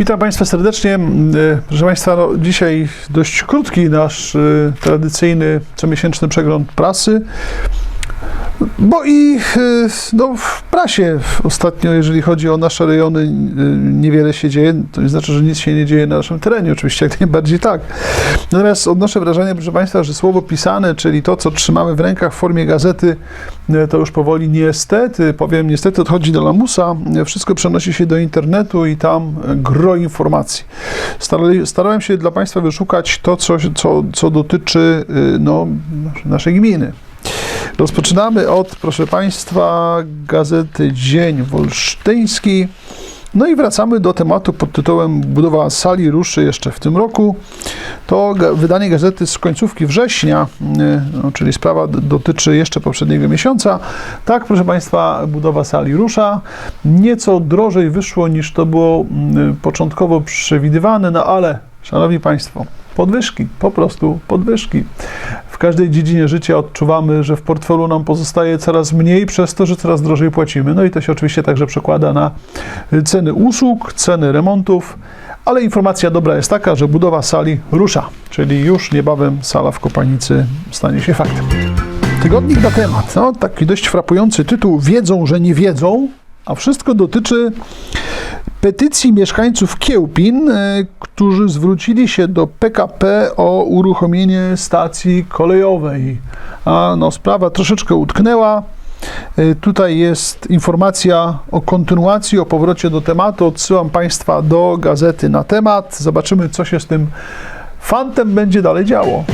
Witam Państwa serdecznie. E, Proszę Państwa, no, dzisiaj dość krótki nasz e, tradycyjny comiesięczny przegląd prasy. Bo i e, no, w prasie ostatnio, jeżeli chodzi o nasze rejony, e, niewiele się dzieje. To nie znaczy, że nic się nie dzieje na naszym terenie. Oczywiście jak najbardziej tak. Natomiast odnoszę wrażenie, proszę Państwa, że słowo pisane, czyli to, co trzymamy w rękach w formie gazety, e, to już powoli niestety, powiem niestety, odchodzi do lamusa. Wszystko przenosi się do internetu i tam gro informacji. Starałem się dla Państwa wyszukać to, co, co, co dotyczy y, no, naszej gminy. Rozpoczynamy od, proszę Państwa, gazety Dzień Wolsztyński. No i wracamy do tematu pod tytułem Budowa sali ruszy jeszcze w tym roku. To wydanie gazety z końcówki września, y, no, czyli sprawa dotyczy jeszcze poprzedniego miesiąca. Tak, proszę Państwa, budowa sali rusza. Nieco drożej wyszło niż to było mm, początkowo przewidywane, no ale, Szanowni Państwo, podwyżki, po prostu podwyżki. W każdej dziedzinie życia odczuwamy, że w portfelu nam pozostaje coraz mniej przez to, że coraz drożej płacimy. No i to się oczywiście także przekłada na ceny usług, ceny remontów, ale informacja dobra jest taka, że budowa sali rusza, czyli już niebawem sala w Kopanicy stanie się faktem. Tygodnik na temat. No, taki dość frapujący tytuł. Wiedzą, że nie wiedzą, a wszystko dotyczy petycji mieszkańców Kiełpin, e, którzy zwrócili się do PKP o uruchomienie stacji kolejowej. A no, sprawa troszeczkę utknęła. E, Tutaj jest informacja o kontynuacji, o powrocie do tematu. Odsyłam Państwa do gazety na temat. Zobaczymy, co się z tym fantem będzie dalej działo.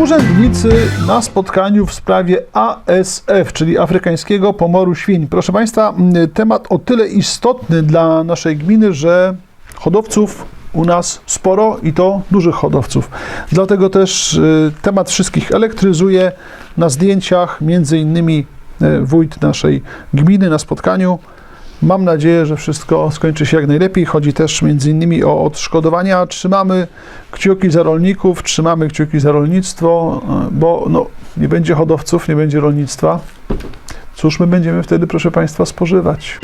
Urzędnicy na spotkaniu w sprawie ASF, czyli afrykańskiego pomoru świń. Proszę Państwa, temat o tyle istotny dla naszej gminy, że hodowców u nas sporo i to dużych hodowców. Dlatego też y, temat wszystkich elektryzuje. Na zdjęciach między innymi y, wójt naszej gminy na spotkaniu. Mam nadzieję, że wszystko skończy się jak najlepiej. Chodzi też między innymi o odszkodowania. Trzymamy kciuki za rolników, trzymamy kciuki za rolnictwo, bo no, nie będzie hodowców, nie będzie rolnictwa. Cóż my będziemy wtedy, proszę Państwa, spożywać?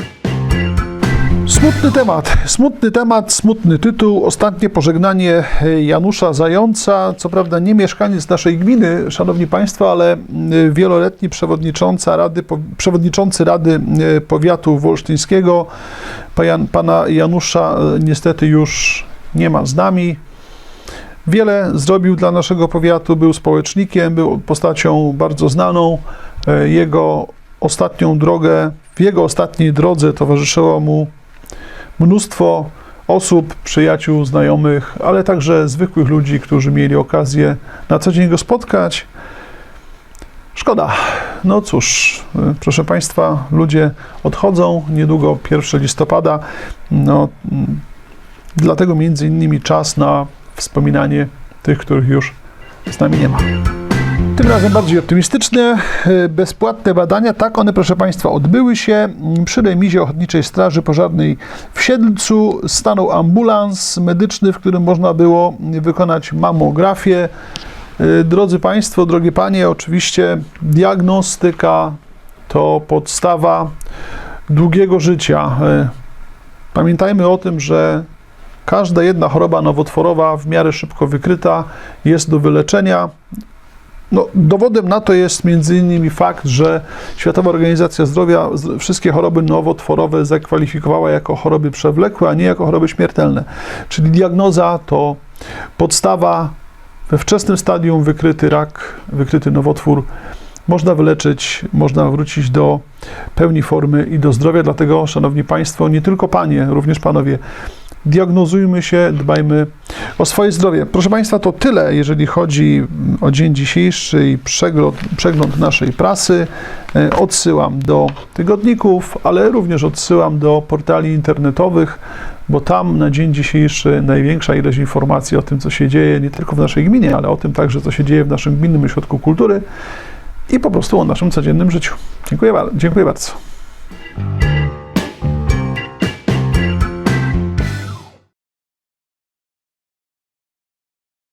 Smutny temat, smutny temat, smutny tytuł. Ostatnie pożegnanie Janusza Zająca. Co prawda nie mieszkaniec naszej gminy, szanowni państwo, ale mm, wieloletni przewodnicząca Rady, przewodniczący Rady e, Powiatu Wolsztyńskiego. Pana Janusza e, niestety już nie ma z nami. Wiele zrobił dla naszego powiatu, był społecznikiem, był postacią bardzo znaną. Jego ostatnią drogę, w jego ostatniej drodze towarzyszyło mu mnóstwo osób, przyjaciół, znajomych, ale także zwykłych ludzi, którzy mieli okazję na co dzień go spotkać. Szkoda. No cóż, proszę Państwa, ludzie odchodzą, niedługo 1 listopada. No, dlatego między innymi czas na wspominanie tych, których już z nami nie ma. Tym razem bardziej optymistyczne, e, bezpłatne badania. Tak, one, proszę Państwa, odbyły się. Przy remizie Ochotniczej Straży Pożarnej w Siedlcu stanął ambulans medyczny, w którym można było wykonać mamografię. E, Drodzy Państwo, drogie Panie, oczywiście diagnostyka to podstawa długiego życia. E, Pamiętajmy o tym, że każda jedna choroba nowotworowa w miarę szybko wykryta jest do wyleczenia. No, dowodem na to jest między innymi fakt, że Światowa Organizacja Zdrowia wszystkie choroby nowotworowe zakwalifikowała jako choroby przewlekłe, a nie jako choroby śmiertelne. Czyli diagnoza to podstawa we wczesnym stadium wykryty rak, wykryty nowotwór. Można wyleczyć, można wrócić do pełni formy i do zdrowia. Dlatego, Szanowni Państwo, nie tylko Panie, również Panowie, diagnozujmy się, dbajmy o swoje zdrowie. Proszę Państwa, to tyle, jeżeli chodzi o dzień dzisiejszy i przegląd, przegląd naszej prasy. E, Odsyłam do tygodników, ale również odsyłam do portali internetowych, bo tam na dzień dzisiejszy największa ilość informacji o tym, co się dzieje nie tylko w naszej gminie, ale o tym także, co się dzieje w naszym gminnym ośrodku kultury i po prostu o naszym codziennym życiu. Dziękuję, dziękuję bardzo.